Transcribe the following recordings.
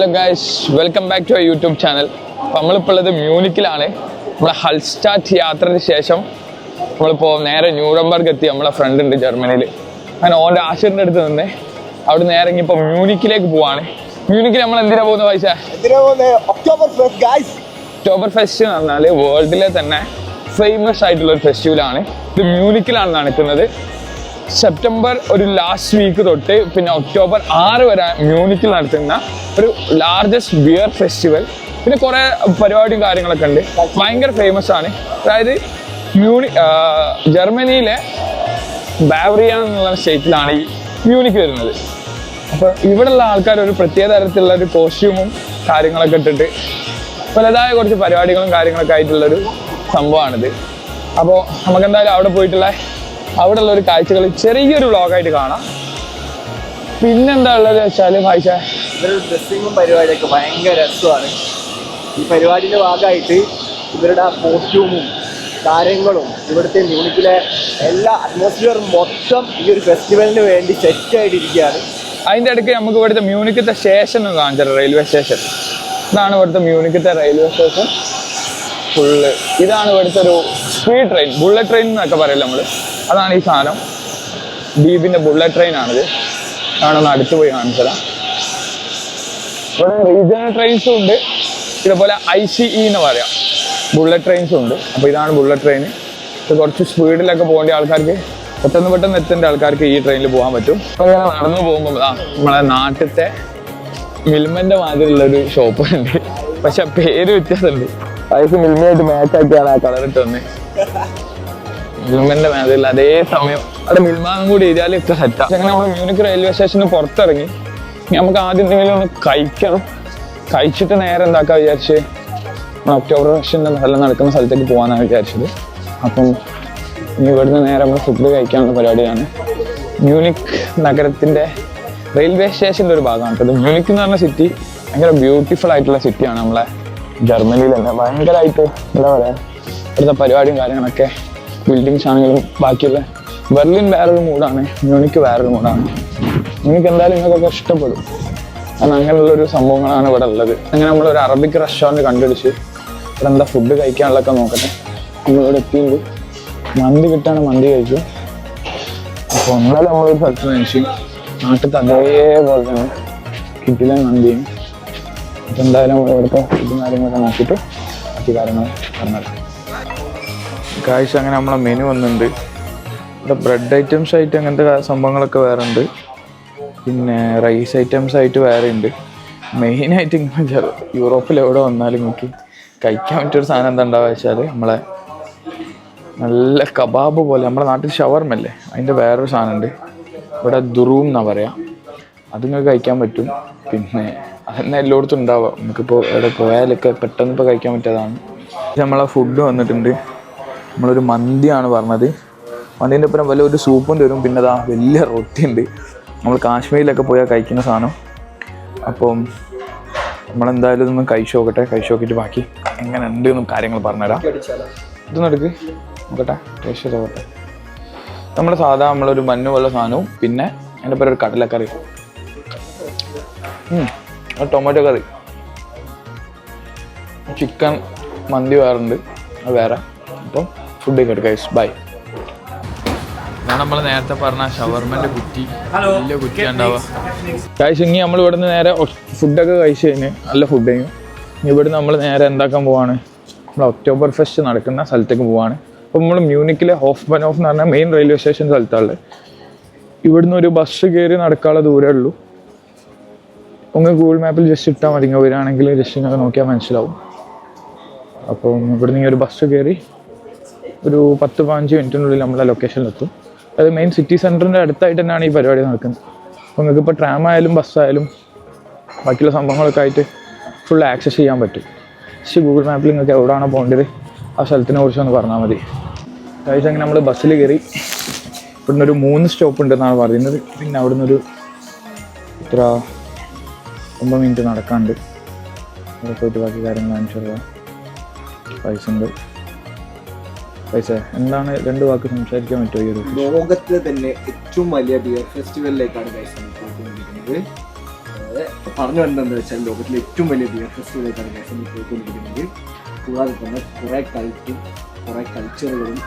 Hello guys welcome back to YouTube channel നമ്മളിപ്പോൾ ഉള്ളത് മ്യൂണിക്കിലാണ്. നമ്മളെ ഹൾസ്റ്റാറ്റ് യാത്രയ്ക്ക് ശേഷം നമ്മളിപ്പോൾ നേരെ ന്യൂറംബർഗ് എത്തി. നമ്മളെ ഫ്രണ്ട് ഉണ്ട് ജർമ്മനിയിൽ അങ്ങനെ ഓന്റെ ആശുപത്രിന്റെ അടുത്ത് നിന്ന് അവിടെ നേരെ ഇനിയിപ്പോൾ മ്യൂണിക്കിലേക്ക് പോവാണ്. മ്യൂണിക്കിൽ നമ്മൾ എന്തിനാ പോകുന്നത് പൈസ? Oktoberfest guys Oktoberfest എന്ന് പറഞ്ഞാൽ വേൾഡിലെ തന്നെ ഫേമസ് ആയിട്ടുള്ള ഒരു ഫെസ്റ്റിവലാണ് ഇത് മ്യൂണിക്കിലാണ് നടക്കുന്നത് സെപ്റ്റംബർ ഒരു ലാസ്റ്റ് വീക്ക് തൊട്ട് പിന്നെ ഒക്ടോബർ ആറ് വരെ മ്യൂണിക്കിൽ നടത്തുന്ന ഒരു ലാർജസ്റ്റ് ബിയർ ഫെസ്റ്റിവൽ പിന്നെ കുറേ പരിപാടിയും കാര്യങ്ങളൊക്കെ ഉണ്ട്. ഭയങ്കര ഫേമസ് ആണ്. അതായത് മ്യൂണി ജർമ്മനിയിലെ ബാവറിയ എന്നുള്ള സ്റ്റേറ്റിലാണ് ഈ മ്യൂണിക്ക് വരുന്നത്. അപ്പോൾ ഇവിടെയുള്ള ആൾക്കാർ ഒരു പ്രത്യേക തരത്തിലുള്ള ഒരു കോസ്റ്റ്യൂമും കാര്യങ്ങളൊക്കെ ഇട്ടിട്ട് പലതായ കുറച്ച് പരിപാടികളും കാര്യങ്ങളൊക്കെ ആയിട്ടുള്ളൊരു സംഭവമാണിത് അപ്പോൾ നമുക്ക് എന്തായാലും അവിടെ പോയിട്ടുള്ള അവിടെയുള്ള ഒരു കാഴ്ചകൾ ചെറിയൊരു വ്ളോഗായിട്ട് കാണാം. പിന്നെന്താ ഉള്ളത് വെച്ചാൽ ഭാഷ ഇവരുടെ ഡ്രസ്സിങ്ങും പരിപാടിയൊക്കെ ഭയങ്കര രസമാണ്. ഈ പരിപാടിയുടെ ഭാഗമായിട്ട് ഇവരുടെ ആ കോസ്റ്റ്യൂമും കാര്യങ്ങളും ഇവിടുത്തെ മ്യൂണിക്കിലെ എല്ലാ അറ്റ്മോസ്ഫിയറും മൊത്തം ഈ ഒരു ഫെസ്റ്റിവലിന് വേണ്ടി സെറ്റ് ആയിട്ടിരിക്കുകയാണ്. അതിന്റെ ഇടയ്ക്ക് നമുക്ക് ഇവിടുത്തെ മ്യൂണിക്കത്തെ സ്റ്റേഷൻ ഒന്ന് കാണിച്ചത് റെയിൽവേ സ്റ്റേഷൻ ഇതാണ് ഇവിടുത്തെ മ്യൂണിക്കത്തെ റെയിൽവേ സ്റ്റേഷൻ ഫുള്ള് ഇതാണ് ഇവിടുത്തെ ഒരു സ്പീഡ് ട്രെയിൻ ബുള്ളറ്റ് ട്രെയിൻ എന്നൊക്കെ പറയല്ലോ നമ്മൾ അതാണ് ഈ സാധനം. ഡീപിന്റെ ബുള്ളറ്റ് ട്രെയിൻ ആണിത്. ഞാനൊന്ന് അടുത്ത് പോയി കാണിച്ചതാ ഇവിടെ റീജിയണൽ ട്രെയിൻസും ഉണ്ട്. ഇതുപോലെ ഐ സി ഇ എന്ന് പറയാം. ബുള്ളറ്റ് ട്രെയിൻസും ഉണ്ട്. അപ്പോൾ ഇതാണ് ബുള്ളറ്റ് ട്രെയിൻ ഇത് കുറച്ച് സ്പീഡിലൊക്കെ പോകേണ്ട ആൾക്കാർക്ക് പെട്ടെന്ന് പെട്ടെന്ന് എത്തേണ്ട ആൾക്കാർക്ക് ഈ ട്രെയിനിൽ പോകാൻ പറ്റും. അപ്പോൾ ഇങ്ങനെ നടന്നു പോകുമ്പോൾ ആ നമ്മളെ നാട്ടിലത്തെ മിൽമന്റെ മാതിരിയുള്ള ഒരു ഷോപ്പ് ഉണ്ട്. പക്ഷെ പേര് വ്യത്യാസമുണ്ട്. വയസ്സ് മിൽമയായിട്ട് മാച്ച് ആക്കിയാണ് ആ കളർ ഇട്ട് വന്നത് മിൽമന്റെ മേഖലയിൽ അതേ സമയം അവിടെ മിൽമാങ്ങും കൂടി ഏരിയയിൽ ഇത്ര സെറ്റാണ് അങ്ങനെ നമ്മൾ മ്യൂണിക് റെയിൽവേ സ്റ്റേഷന് പുറത്തിറങ്ങി. നമുക്ക് ആദ്യം എന്തെങ്കിലും ഒന്ന് കഴിക്കണം. കഴിച്ചിട്ട് നേരെ എന്താക്കാ വിചാരിച്ച്? ഒക്ടോബർ ഫെസ്റ്റിന്റെ നല്ല നടക്കുന്ന സ്ഥലത്തേക്ക് പോകാനാണ് വിചാരിച്ചത്. അപ്പം ഇനി ഇവിടുന്ന് നേരെ നമ്മൾ ഫുഡ് കഴിക്കാനുള്ള പരിപാടിയാണ്. മ്യൂണിക് നഗരത്തിന്റെ റെയിൽവേ സ്റ്റേഷന്റെ ഒരു ഭാഗമാണ്. അത് മ്യൂണിക് എന്ന് പറഞ്ഞ സിറ്റി ഭയങ്കര ബ്യൂട്ടിഫുൾ ആയിട്ടുള്ള സിറ്റിയാണ് നമ്മളെ ജർമ്മനിയിൽ തന്നെ ഭയങ്കരമായിട്ട് എന്താ പറയുക ഇവിടുത്തെ പരിപാടിയും കാര്യങ്ങളൊക്കെ ബിൽഡിങ്സ് ആണെങ്കിലും ബാക്കിയുള്ള ബെർലിൻ വേറൊരു മൂഡാണ് മ്യൂണിക്ക് വേറൊരു മൂഡാണ് മ്യൂണിക്ക് എന്തായാലും നിങ്ങൾക്കൊക്കെ ഇഷ്ടപ്പെടും. കാരണം അങ്ങനെയുള്ളൊരു സംഭവങ്ങളാണ് ഇവിടെ ഉള്ളത്. അങ്ങനെ നമ്മളൊരു അറബിക് റെസ്റ്റോറന്റ് കണ്ടുപിടിച്ച് ഇവിടെ എന്താ ഫുഡ് കഴിക്കാനുള്ളതൊക്കെ നോക്കട്ടെ. നമ്മളിവിടെ എത്തിയത് മന്തി കിട്ടാണ് മന്തി കഴിച്ചു അപ്പോൾ ഒന്നാലും നമ്മളൊരു സ്ഥലത്ത് കഴിച്ചു നാട്ടിൽ അതേപോലെ തന്നെ കിട്ടില്ല മന്തിയും. അപ്പോൾ എന്തായാലും ഇവിടുത്തെ ഫുഡും കാര്യങ്ങളൊക്കെ നോക്കിയിട്ട് ബാക്കി കാര്യങ്ങൾ പറഞ്ഞിട്ട് കാഴ്ച അങ്ങനെ നമ്മളെ മെനു വന്നിട്ടുണ്ട് ഇവിടെ ബ്രെഡ് ഐറ്റംസ് ആയിട്ട് അങ്ങനത്തെ സംഭവങ്ങളൊക്കെ വേറെ ഉണ്ട് പിന്നെ റൈസ് ഐറ്റംസ് ആയിട്ട് വേറെ ഉണ്ട് മെയിനായിട്ട് വെച്ചാൽ യൂറോപ്പിൽ എവിടെ വന്നാലും നമുക്ക് കഴിക്കാൻ പറ്റിയൊരു സാധനം എന്താ ഉണ്ടാവുക വെച്ചാൽ നമ്മളെ നല്ല കബാബ് പോലെ നമ്മുടെ നാട്ടിൽ ഷവർമല്ലേ? അതിന്റെ വേറൊരു സാധനമുണ്ട് ഇവിടെ ദുറൂം എന്നാ പറയുക അത് നിങ്ങൾക്ക് കഴിക്കാൻ പറ്റും. പിന്നെ അതന്നെ എല്ലായിടത്തും ഉണ്ടാവുക നമുക്കിപ്പോൾ ഇവിടെ പോയാലൊക്കെ പെട്ടെന്ന് ഇപ്പോൾ കഴിക്കാൻ പറ്റിയതാണ്. നമ്മളെ ഫുഡ് വന്നിട്ടുണ്ട്. നമ്മളൊരു മന്തിയാണ് പറഞ്ഞത്. മന്തിന്റെ ഒപ്പം വല്ല ഒരു സൂപ്പും തരും. പിന്നെ അതാ വലിയ റൊട്ടി ഉണ്ട്. നമ്മൾ കാശ്മീരിലൊക്കെ പോയാൽ കഴിക്കുന്ന സാധനം. അപ്പം നമ്മളെന്തായാലും ഇതൊന്ന് കഴിച്ചു നോക്കട്ടെ. കഴിച്ചു നോക്കിയിട്ട് ബാക്കി എങ്ങനെ ഉണ്ട് എന്നും കാര്യങ്ങൾ പറഞ്ഞുതരാം. ഇതൊന്നും എടുക്ക്. നോക്കട്ടെ. ടേസ്റ്റ് നോക്കട്ടെ. നമ്മുടെ സാധാ നമ്മളൊരു മഞ്ഞ് പോലെ സാധനവും പിന്നെ എന്റെ പേര് ഒരു കടലക്കറി. ടൊമാറ്റോ കറി. ചിക്കൻ മന്തി വേറുണ്ട് അത് വേറെ. അപ്പം ഫുഡ് ഗൈസ് ബൈ നമ്മൾ നേരത്തെ പറഞ്ഞ ഷവർമന്റെ കുറ്റി. നല്ല കുറ്റി ഉണ്ടാവുക. കഴിച്ച് ഇനി നമ്മൾ ഇവിടുന്ന് നേരെ ഫുഡൊക്കെ കഴിച്ചു കഴിഞ്ഞ് നല്ല ഫുഡ് കഴിഞ്ഞു ഇനി ഇവിടുന്ന് നമ്മൾ നേരെ എന്താക്കാൻ പോവാണ്? നമ്മൾ ഒക്ടോബർ ഫെസ്റ്റ് നടക്കുന്ന സ്ഥലത്തേക്ക് പോവാണ്. അപ്പോൾ നമ്മൾ മ്യൂണിക്കിലെ ഹോഫ് ബൻ ഓഫ് എന്ന് പറഞ്ഞ മെയിൻ റെയിൽവേ സ്റ്റേഷൻ സ്ഥലത്താണ് ഇവിടുന്ന് ഒരു ബസ് കയറി നടക്കാനുള്ള ദൂരമേ ഉള്ളൂ. ഒന്ന് ഗൂഗിൾ മാപ്പിൽ ജസ്റ്റ് ഇട്ടാൽ മതി. ഇങ്ങനെ വരികയാണെങ്കിൽ ജസ്റ്റ് ഇങ്ങനെ നോക്കിയാൽ മനസ്സിലാവും. അപ്പം ഇവിടുന്ന് ഈ ഒരു ബസ് കയറി ഒരു പത്ത് പതിനഞ്ച് മിനിറ്റിനുള്ളിൽ നമ്മളെ ലൊക്കേഷനിലെത്തും അത് മെയിൻ സിറ്റി സെന്ററിന്റെ അടുത്തായിട്ട് തന്നെയാണ് ഈ പരിപാടി നടക്കുന്നത്. അപ്പോൾ നിങ്ങൾക്ക് ഇപ്പോൾ ട്രാം ആയാലും ബസ്സായാലും ബാക്കിയുള്ള സംഭവങ്ങളൊക്കെ ആയിട്ട് ഫുൾ ആക്സസ് ചെയ്യാൻ പറ്റും. പക്ഷേ ഗൂഗിൾ മാപ്പിൽ നിങ്ങൾക്ക് എവിടെയാണോ പോകേണ്ടത് ആ സ്ഥലത്തിനെ കുറിച്ച് ഒന്ന് പറഞ്ഞാൽ മതി. കഴിച്ച് അങ്ങനെ നമ്മൾ ബസ്സിൽ കയറി. ഇവിടുന്ന് ഒരു മൂന്ന് സ്റ്റോപ്പ് ഉണ്ടെന്നാണ് പറയുന്നത്. പിന്നെ അവിടുന്ന് ഒരു ഇത്ര ഒമ്പത് മിനിറ്റ് നടക്കാണ്ട് അവിടെ പോയിട്ട് ബാക്കി കാര്യങ്ങൾ കാണിച്ചു പൈസ ഉണ്ട്. പൈസ. എന്താണ് രണ്ട് വാക്ക് സംസാരിക്കാൻ പറ്റുമോ ഈ ഒരു ലോകത്തിലെ തന്നെ ഏറ്റവും വലിയ ബിയർ ഫെസ്റ്റിവലിലേക്കാണ് പൈസ പോയിക്കൊണ്ടിരിക്കുന്നത് പറഞ്ഞു വരുന്നതെന്ന് വെച്ചാൽ ലോകത്തിലെ ഏറ്റവും വലിയ ബിയർ ഫെസ്റ്റിവലിലേക്കാണ് പൈസ പോയിക്കൊണ്ടിരിക്കുന്നത് കൂടാതെ തന്നെ കുറേ കൾട്ടും കുറേ കൾച്ചറുകളും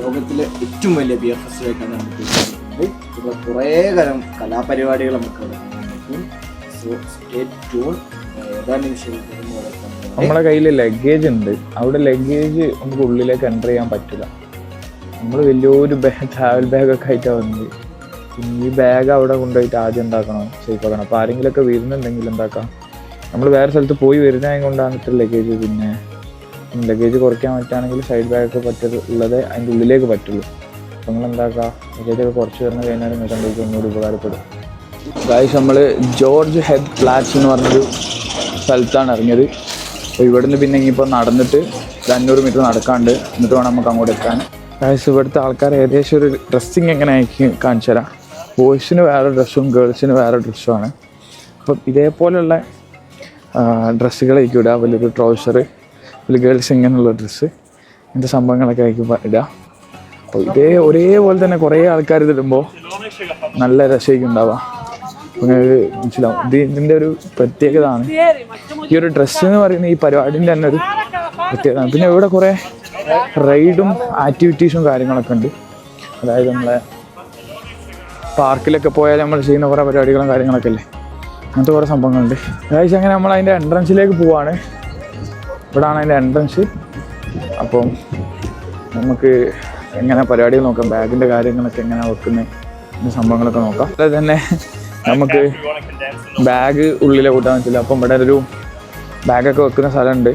ലോകത്തിലെ ഏറ്റവും വലിയ ബിയർ ഫെസ്റ്റിവലേക്കാണ് നമ്മൾ പോയിക്കൊണ്ടിരിക്കുന്നത് ഇവിടെ കുറേ തരം കലാപരിപാടികൾ നമുക്ക് പറ്റും. സോ സ്റ്റേ ട്യൂൺ ഏതാനും വിഷയത്തിൽ നമ്മളെ കയ്യിൽ ലഗേജ് ഉണ്ട്. അവിടെ ലഗേജ് നമുക്ക് ഉള്ളിലേക്ക് എന്റർ ചെയ്യാൻ പറ്റില്ല. നമ്മൾ വലിയൊരു ബാഗ് ട്രാവൽ ബാഗൊക്കെ ആയിട്ടാണ് വന്നത്. ഈ ബാഗ് അവിടെ കൊണ്ടുപോയിട്ട് ആദ്യം എന്താക്കണം? സേഫ് ആക്കണം. അപ്പോൾ ആരെങ്കിലുമൊക്കെ വരുന്നുണ്ടെങ്കിൽ എന്താക്കാം? നമ്മൾ വേറെ സ്ഥലത്ത് പോയി വരുന്നതായത് കൊണ്ടാണ് ഇത്ര ലഗേജ് പിന്നെ ലഗേജ് കുറയ്ക്കാൻ പറ്റുകയാണെങ്കിൽ സൈഡ് ബാഗൊക്കെ പറ്റുള്ളത് അതിന്റെ ഉള്ളിലേക്ക് പറ്റുള്ളൂ. അപ്പോൾ നിങ്ങൾ എന്താക്കുക ലഗേജൊക്കെ കുറച്ച് വരുന്ന കഴിഞ്ഞാൽ നിങ്ങൾക്ക് എന്തെങ്കിലും ഒന്നുകൂടി ഉപകാരപ്പെടും. ഗായ്സ് നമ്മൾ ജോർജ് ഹെഡ് ഫ്ലാറ്റ്സ് എന്ന് പറഞ്ഞൊരു സ്ഥലത്താണ് ഇറങ്ങിയത്. അപ്പോൾ ഇവിടുന്ന് പിന്നെ ഇനിയിപ്പോൾ നടന്നിട്ട് ഒരു അഞ്ഞൂറ് മീറ്റർ നടക്കാണ്ട് എന്നിട്ട് വേണം നമുക്ക് അങ്ങോട്ട് എത്താൻ. ഗായ്സ് ഇവിടുത്തെ ആൾക്കാർ ഏകദേശം ഒരു ഡ്രസ്സിങ് എങ്ങനെ ആയിരിക്കും കാണിച്ചു തരാം. ബോയ്സിന് വേറെ ഡ്രസ്സും ഗേൾസിന് വേറെ ഡ്രസ്സും ആണ്. അപ്പം ഇതേപോലെയുള്ള ഡ്രസ്സുകളായിരിക്കും ഇടുക. വലിയൊരു ട്രൗസർ വലിയ ഗേൾസ് ഇങ്ങനെയുള്ള ഡ്രസ്സ് ഇങ്ങനത്തെ സംഭവങ്ങളൊക്കെ ആയിരിക്കും ഇടുക. അപ്പോൾ ഇതേ ഒരേപോലെ തന്നെ കുറേ ആൾക്കാർ ഇതിടുമ്പോൾ നല്ല രസമായിരിക്കും ഉണ്ടാവുക. അപ്പോൾ ഒരു മനസ്സിലാവും. ഇത് ഒരു പ്രത്യേകതയാണ്. ഈ ഒരു ഡ്രസ്സ് എന്ന് പറയുന്ന ഈ പരിപാടിന്റെ തന്നെ ഒരു പ്രത്യേകത പിന്നെ ഇവിടെ കുറേ റൈഡും ആക്ടിവിറ്റീസും കാര്യങ്ങളൊക്കെ ഉണ്ട്. അതായത് നമ്മളെ പാർക്കിലൊക്കെ പോയാൽ നമ്മൾ ചെയ്യുന്ന കുറേ പരിപാടികളും കാര്യങ്ങളൊക്കെ അല്ലേ? അങ്ങനത്തെ കുറേ സംഭവങ്ങളുണ്ട്. അതായത് അങ്ങനെ നമ്മൾ അതിന്റെ എൻട്രൻസിലേക്ക് പോവാണ്. ഇവിടാണ് അതിന്റെ എൻട്രൻസ് അപ്പം നമുക്ക് എങ്ങനെ പരിപാടികൾ നോക്കാം? ബാഗിന്റെ കാര്യങ്ങളൊക്കെ എങ്ങനെ വെക്കുന്നത് സംഭവങ്ങളൊക്കെ നോക്കാം. അതായത് തന്നെ നമുക്ക് ബാഗ് ഉള്ളിലെ കൂട്ടാൻ പറ്റില്ല. അപ്പം ഇവിടെ ഒരു ബാഗൊക്കെ വെക്കുന്ന സ്ഥലമുണ്ട്.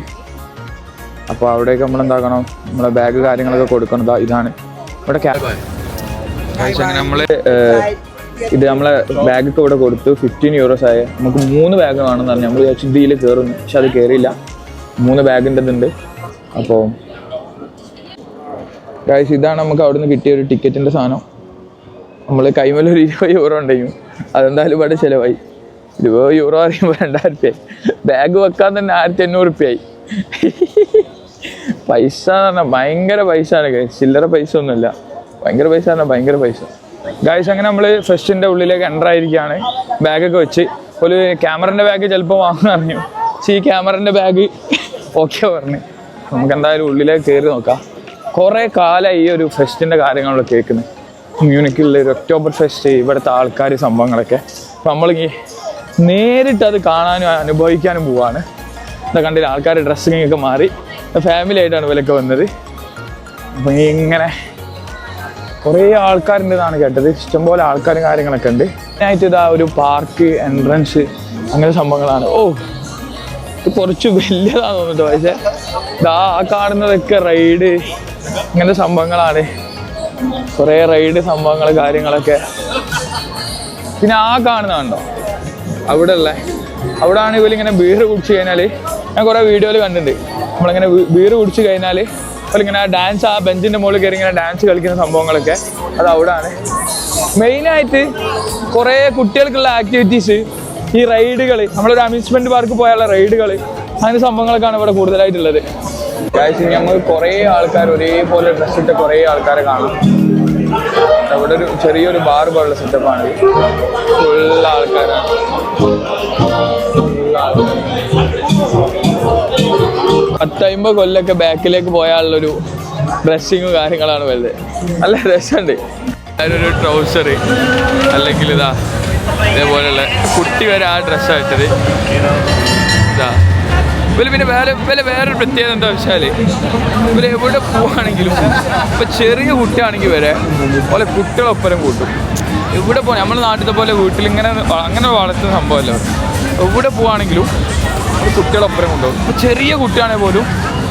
അപ്പോൾ അവിടേക്ക് നമ്മൾ എന്താക്കണം? നമ്മളെ ബാഗ് കാര്യങ്ങളൊക്കെ കൊടുക്കണം. ഇതാണ്. ഇവിടെ നമ്മൾ നമ്മൾ ഇത് നമ്മളെ ബാഗൊക്കെ ഇവിടെ കൊടുത്തു. ഫിഫ്റ്റീൻ യൂറോസ് ആയ. നമുക്ക് മൂന്ന് ബാഗ് എന്ന് പറഞ്ഞു. നമ്മൾ വിചാരിച്ചു ഇതിൽ കയറുന്നു പക്ഷെ അത് കയറിയില്ല മൂന്ന് ബാഗിന്റെ ഇതുണ്ട്. അപ്പോൾ ഗായ്സ് ഇതാണ് നമുക്ക് അവിടുന്ന് കിട്ടിയ ഒരു ടിക്കറ്റിന്റെ സാധനം. നമ്മൾ കൈമേൽ ഒരു ഇരുപത് യൂറോ ഉണ്ടെങ്കിൽ അതെന്തായാലും ഇവിടെ ചിലവായി. ഇരുപത് യൂറോ പറയുമ്പോൾ രണ്ടായിരം റുപ്യ ബാഗ് വെക്കാൻ തന്നെ ആയിരത്തി അഞ്ഞൂറ് റുപ്യായി പൈസ എന്ന് പറഞ്ഞാൽ ഭയങ്കര പൈസ ആണ് ഗൈസ് ചില്ലറ പൈസ ഒന്നുമില്ല. ഭയങ്കര പൈസ പറഞ്ഞാൽ ഭയങ്കര പൈസ. ഗായ്സ് അങ്ങനെ നമ്മൾ ഫെസ്റ്റിന്റെ ഉള്ളിലേക്ക് എന്റർ ആയിരിക്കുകയാണ്. ബാഗൊക്കെ വെച്ച്. ഒരു ക്യാമറന്റെ ബാഗ് ചിലപ്പോൾ വാങ്ങാൻ അറിഞ്ഞു പക്ഷേ ഈ ക്യാമറന്റെ ബാഗ് ഓക്കെ പറഞ്ഞു. നമുക്ക് എന്തായാലും ഉള്ളിലേക്ക് കയറി നോക്കാം. കുറേ കാലമായി ഈ ഒരു ഫെസ്റ്റിന്റെ കാര്യങ്ങളൊക്കെ കേൾക്കുന്നത് മ്യൂണിക്കിലുള്ള ഒരു ഒക്ടോബർ ഫെസ്റ്റ് ഇവിടുത്തെ ആൾക്കാർ സംഭവങ്ങളൊക്കെ. അപ്പോൾ നമ്മൾ നേരിട്ട് അത് കാണാനും അനുഭവിക്കാനും പോവാണ്. ഇതൊക്കെ കണ്ടില്ല ആൾക്കാർ ഡ്രസ്സിങ് ഒക്കെ മാറി. ഫാമിലി ആയിട്ടാണ് ഇവരൊക്കെ വന്നത്. അപ്പം ഇങ്ങനെ കുറേ ആൾക്കാരുണ്ടെന്നാണ് കേട്ടത്. ഇഷ്ടംപോലെ ആൾക്കാരും കാര്യങ്ങളൊക്കെ ഉണ്ട്. അതിനായിട്ട് ഇതാ ഒരു പാർക്ക് എൻട്രൻസ് അങ്ങനെ സംഭവങ്ങളാണ്. ഓ ഇത് കുറച്ച് വലിയതാണെന്ന് തോന്നുന്നു പക്ഷേ ഇതാ ആ കാണുന്നതൊക്കെ റൈഡ് ഇങ്ങനത്തെ സംഭവങ്ങളാണ്. കുറേ റൈഡ് സംഭവങ്ങൾ കാര്യങ്ങളൊക്കെ. പിന്നെ ആ കാണുന്നതുണ്ടോ അവിടെ ഉള്ള അവിടെയാണ് ഇവരിങ്ങനെ ബീർ കുടിച്ച് കഴിഞ്ഞാൽ ഞാൻ കുറേ വീഡിയോയിൽ കണ്ടിട്ടുണ്ട്. നമ്മളിങ്ങനെ ബീർ കുടിച്ച് കഴിഞ്ഞാൽ ഇവരിങ്ങനെ ഡാൻസ് ആ ബെഞ്ചിന്റെ മുകളിൽ കയറി ഇങ്ങനെ ഡാൻസ് കളിക്കുന്ന സംഭവങ്ങളൊക്കെ അത് അവിടെ ആണ് മെയിനായിട്ട് കുറേ കുട്ടികൾക്കുള്ള ആക്ടിവിറ്റീസ് ഈ റൈഡുകൾ നമ്മളൊരു അമ്യൂസ്മെന്റ് പാർക്ക് പോയുള്ള റൈഡുകൾ അങ്ങനെ സംഭവങ്ങളൊക്കെയാണ് ഇവിടെ കൂടുതലായിട്ടുള്ളത്. കാഴ്ച ഞങ്ങൾ കുറേ ആൾക്കാർ ഒരേപോലെ ഡ്രസ് ഇട്ട കുറേ ആൾക്കാരെ കാണാം. അവിടെ ഒരു ചെറിയൊരു ബാർ പോലുള്ള സെറ്റപ്പാണ് ഫുൾ ആൾക്കാരാണ്. പത്തമ്പത് കൊല്ലൊക്കെ ബാക്കിലേക്ക് പോയാലുള്ളൊരു ഡ്രസ്സിങ്ങും കാര്യങ്ങളാണ് വലുത്. നല്ല രസമുണ്ട്. അതിനൊരു ട്രൗസർ അല്ലെങ്കിൽ ഇതാ ഇതേപോലെയുള്ള കുട്ടി വരെ ആ ഇതാ ഇവർ പിന്നെ വേറെ ഇവർ വേറൊരു പ്രത്യേകത എന്താ വെച്ചാൽ ഇവർ എവിടെ പോവാണെങ്കിലും ഇപ്പൊ ചെറിയ കുട്ടിയാണെങ്കിൽ വരെ പോലെ കുട്ടികളൊപ്പരം കൂട്ടും. എവിടെ പോ നമ്മുടെ നാട്ടിലത്തെ പോലെ വീട്ടിൽ ഇങ്ങനെ അങ്ങനെ വളർത്തുന്ന സംഭവമല്ല. ഇവിടെ. എവിടെ പോവാണെങ്കിലും കുട്ടികളൊപ്പരം കൊണ്ടുപോകും. ഇപ്പൊ ചെറിയ കുട്ടിയാണെങ്കിൽ പോലും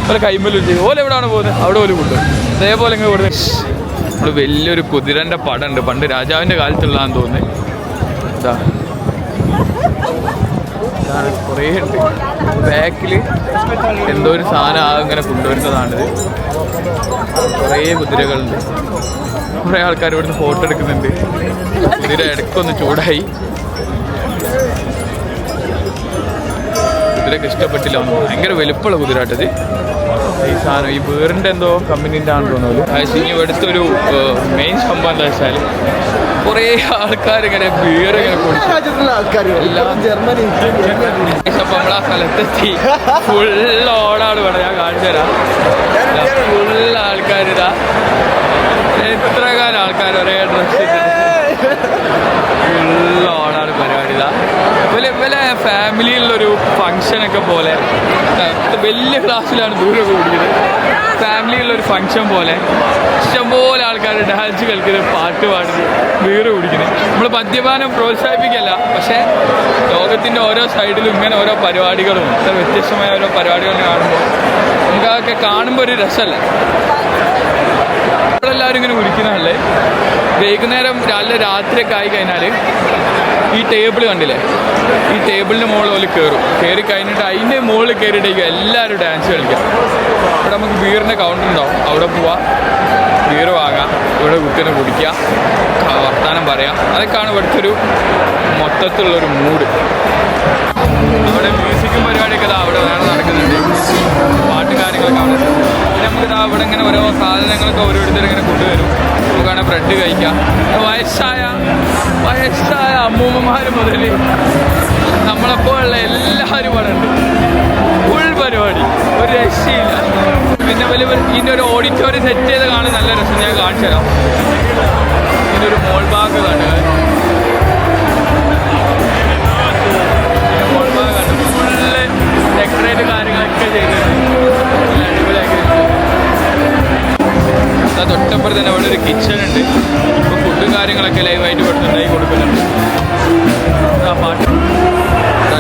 പോലെ കൈമല്ലും ചെയ്യും ഓല എവിടെയാണ് പോകുന്നത് അവിടെ പോലും കൊണ്ടുപോകും അതേപോലെ ഇങ്ങനെ ഇവിടെ നമ്മൾ വലിയൊരു കുതിരന്റെ പടമുണ്ട് പണ്ട് രാജാവിന്റെ കാലത്തുള്ളതാന്ന് തോന്നുന്നത് ഇതാ ഇതാണ്. കുറേ ഉണ്ട്. ബാക്കിൽ എന്തോ ഒരു സാധനം അങ്ങനെ കൊണ്ടുവരുന്നതാണിത് കുറേ കുതിരകളുണ്ട്. കുറേ ആൾക്കാർ ഇവിടുന്ന് ഫോട്ടോ എടുക്കുന്നുണ്ട്. കുതിര ഇടയ്ക്കൊന്ന് ചൂടായി. കുതിരക്ക് ഇഷ്ടപ്പെട്ടില്ല ഒന്ന് ഭയങ്കര വലുപ്പമുള്ള കുതിരാട്ടത് ഈ സാധനം ഈ ബേറിന്റെ എന്തോ കമ്പനീന്റെ ആണെന്ന് തോന്നുന്നു ഇനി ഇവിടുത്തെ ഒരു മെയിൻ സംഭവം എന്താ വെച്ചാൽ കുറേ ആൾക്കാർ ഇങ്ങനെ ബിയർ ഇങ്ങനെ രാജ്യത്തുള്ള ആൾക്കാർ ജർമ്മനി സ്ഥലത്തെത്തി. ഫുൾ ഓടാണ് ഇവിടെ. ഞാൻ കാണിച്ചു തരാം ഫുൾ ആൾക്കാരിതാ എത്ര കാലം ആൾക്കാർ ഒരേ ഡ്രസ് ഫുൾ ഓടാണ് പരിപാടി ഇതാ വലിയ വലിയ ഫാമിലിയിലുള്ളൊരു ഫങ്ഷനൊക്കെ പോലെ. വലിയ ക്ലാസ്സിലാണ് ദൂരം കൂടിയത്. ഫാമിലിയിലുള്ളൊരു ഫങ്ഷൻ പോലെ. ഇഷ്ടംപോലെ ആൾക്കാർ ഡാൻസ് കളിക്കുന്നത് പാട്ട് പാടുന്നത് വീറ് കുടിക്കുന്നത് നമ്മൾ മദ്യപാനം പ്രോത്സാഹിപ്പിക്കല്ല പക്ഷേ ലോകത്തിന്റെ ഓരോ സൈഡിലും ഇങ്ങനെ ഓരോ പരിപാടികളും വ്യത്യസ്തമായ ഓരോ പരിപാടികളും കാണുമ്പോൾ നമുക്ക് അതൊക്കെ കാണുമ്പോൾ ഒരു രസമല്ലേ. നമ്മളെല്ലാവരും ഇങ്ങനെ കുടിക്കുന്നതല്ലേ വൈകുന്നേരം രാവിലെ രാത്രിയൊക്കെ ആയി കഴിഞ്ഞാൽ ഈ ടേബിൾ കണ്ടില്ലേ? ഈ ടേബിളിന് മുകളിൽ ഓൽ കയറും കയറി കഴിഞ്ഞിട്ട് അതിന്റെ മുകളിൽ കയറിയിട്ടേക്കും എല്ലാവരും ഡാൻസ് കളിക്കാം. ഇവിടെ നമുക്ക് ബീറിന്റെ കൗണ്ടർ ഉണ്ടാവും. അവിടെ പോവാം. ബീർ വാങ്ങാം. ഇവിടെ കുത്തിനെ കുടിക്കുക വർത്തമാനം പറയാം. അതൊക്കെയാണ് ഇവിടുത്തെ ഒരു മൊത്തത്തിലുള്ളൊരു മൂഡ് അവിടെ മ്യൂസിക്കും പരിപാടിയൊക്കെ ഇതാ അവിടെ വേറെ നടക്കുന്നുണ്ട്. പാട്ട് കാര്യങ്ങളൊക്കെ അവിടെ. പിന്നെ നമുക്ക് ഇതാ ഇവിടെ ഇങ്ങനെ ഓരോ സാധനങ്ങളൊക്കെ ഓരോരുത്തർ ഇങ്ങനെ കൊണ്ടുവരും. നമുക്കാണെങ്കിൽ ബ്രെഡ് കഴിക്കാം. വയസ്സായ വയസ്സായ അമ്മൂമ്മമാർ മുതൽ നമ്മളെപ്പോലുള്ള എല്ലാവരും ഇവിടെ ഉണ്ട്. ഫുൾ പരിപാടി. ഒരു രക്ഷയില്ല. പിന്നെ വലിയ- ഇതിന്റെ ഒരു ഓഡിറ്റോറിയം സെറ്റ് ചെയ്ത് കാണാൻ നല്ല രസം. ഞാൻ കാണിച്ചു തരാം ഇതിന്റെ ഒരു മോൾ ഭാഗം കാണുക ഡെക്കറേറ്റ് കാര്യങ്ങളൊക്കെ ചെയ്തിട്ടുണ്ട് അടിപൊളിയാക്കിയിട്ടുണ്ട് തന്നെ അവിടെ ഒരു കിച്ചൺ ഉണ്ട്. ഇപ്പോൾ ഫുഡും കാര്യങ്ങളൊക്കെ ലൈവായിട്ട് കൊടുത്തുണ്ടായി കൊടുക്കുന്നുണ്ട്. ആ പാട്ട്.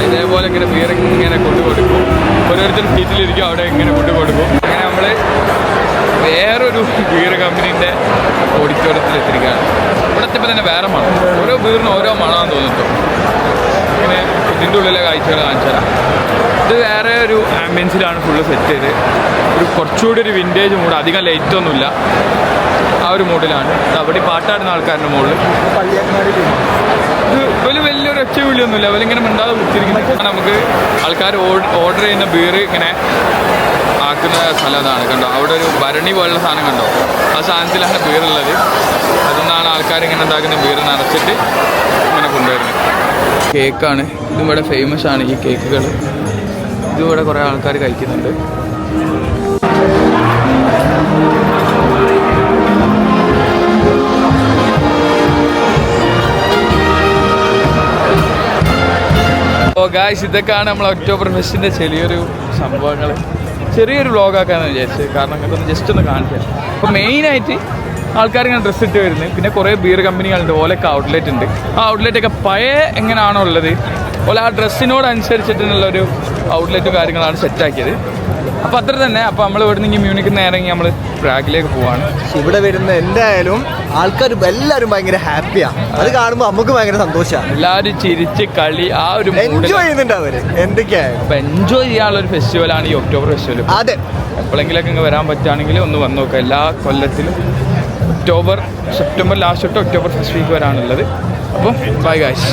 ഇതേപോലെ ഇങ്ങനെ ബിയർ ഇങ്ങനെ കൊണ്ടു കൊടുക്കും ഓരോരുത്തർ സീറ്റിലിരിക്കും അവിടെ ഇങ്ങനെ കൊണ്ടു കൊടുക്കും അങ്ങനെ നമ്മൾ വേറൊരു ബീർ കമ്പനീന്റെ ഓഡിറ്റോറിയത്തിൽ എത്തിയിരിക്കുകയാണ്. ഇവിടെ എത്തിയപ്പോൾ തന്നെ വേറെ മണം. ഓരോ ബീറിനും ഓരോ മണമെന്ന് തോന്നിട്ടു ഇങ്ങനെ ഇതിന്റെ ഉള്ളിലെ കാഴ്ചകൾ കാണിച്ചാൽ ഇത് വേറെ ഒരു ആംബിയൻസിലാണ് ഫുള്ള് സെറ്റ് ചെയ്ത്. ഒരു കുറച്ചുകൂടി ഒരു വിന്റേജ് മൂഡ് അധികം ലൈറ്റ് ഒന്നുമില്ല. ആ ഒരു മൂഡിലാണ് അവിടെ പാട്ടാടുന്ന ആൾക്കാരുടെ മുകളിൽ ഇങ്ങനെ അവരിങ്ങനെ മിണ്ടാതെ വിളിച്ചിരിക്കുന്നത് നമുക്ക് ആൾക്കാർ ഓർഡർ ചെയ്യുന്ന ബീർ ഇങ്ങനെ ആക്കുന്ന സ്ഥലം കണ്ടോ? അവിടെ ഒരു ഭരണി പോലുള്ള സാധനം കണ്ടോ? ആ സാധനത്തിലാണ് ബീറുള്ളത് അതിന്നാണ് ആൾക്കാർ ഇങ്ങനെ ഉണ്ടാക്കുന്ന ബീർ നിറച്ചിട്ട് ഇങ്ങനെ കൊണ്ടുവരുന്നത്. കേക്കാണ്. ഇതും ഇവിടെ ഫേമസ് ആണ് ഈ കേക്കുകൾ ഇതും ഇവിടെ കുറേ ആൾക്കാർ കഴിക്കുന്നുണ്ട്. ഓ ഗായ്സ് ഇതൊക്കെയാണ് നമ്മൾ ഒക്ടോബർ ഫെസ്റ്റിന്റെ ചെറിയൊരു സംഭവങ്ങൾ ചെറിയൊരു വ്ളോഗാക്കാന്ന് വിചാരിച്ചത്. കാരണം ഇതൊന്ന് ജസ്റ്റ് ഒന്ന് കാണിക്കാം. അപ്പോൾ മെയിനായിട്ട് ആൾക്കാർ ഇങ്ങനെ ഡ്രസ്സ് ഇട്ട് വരുന്നത് പിന്നെ കുറേ ബിയർ കമ്പനികളുണ്ട് ഓലൊക്കെ ഔട്ട്ലെറ്റ് ഉണ്ട്. ആ ഔട്ട്ലെറ്റൊക്കെ പഴയ എങ്ങനെയാണോ ഉള്ളത്. ഓല ആ ഡ്രസ്സിനോട് അനുസരിച്ചിട്ടുള്ളൊരു ഔട്ട്ലെറ്റും കാര്യങ്ങളാണ് സെറ്റാക്കിയത് അപ്പോൾ അത്ര തന്നെ. അപ്പോൾ നമ്മൾ ഇവിടെ നിന്ന് മ്യൂണിക്ക് നേരെ നമ്മൾ പ്രാഗിലേക്ക് പോവാണ്. ഇവിടെ വരുന്ന എന്തായാലും ആൾക്കാർ എല്ലാവരും ഭയങ്കര ഹാപ്പിയാ. അത് കാണുമ്പോൾ നമുക്ക് ഭയങ്കര സന്തോഷമാണ് എല്ലാരും ചിരിച്ച് കളി ആ ഒരു എൻജോയ് ചെയ്യുന്നുണ്ട് അവർ. എന്തൊക്കെയായാലും. അപ്പോൾ എൻജോയ് ചെയ്യാനുള്ള ഒരു ഫെസ്റ്റിവൽ ആണ് ഈ ഒക്ടോബർ ഫെസ്റ്റിവൽ അതെ. എപ്പോഴെങ്കിലൊക്കെ ഇങ്ങ് വരാൻ പറ്റുകയാണെങ്കിൽ ഒന്ന് വന്ന് നോക്കുക എല്ലാ കൊല്ലത്തിലും ഒക്ടോബർ സെപ്റ്റംബർ ലാസ്റ്റ് തൊട്ട് ഒക്ടോബർ ഫസ്റ്റ് വീക്ക് വരാനുള്ളത്. അപ്പോൾ ബൈ ഗായ്സ്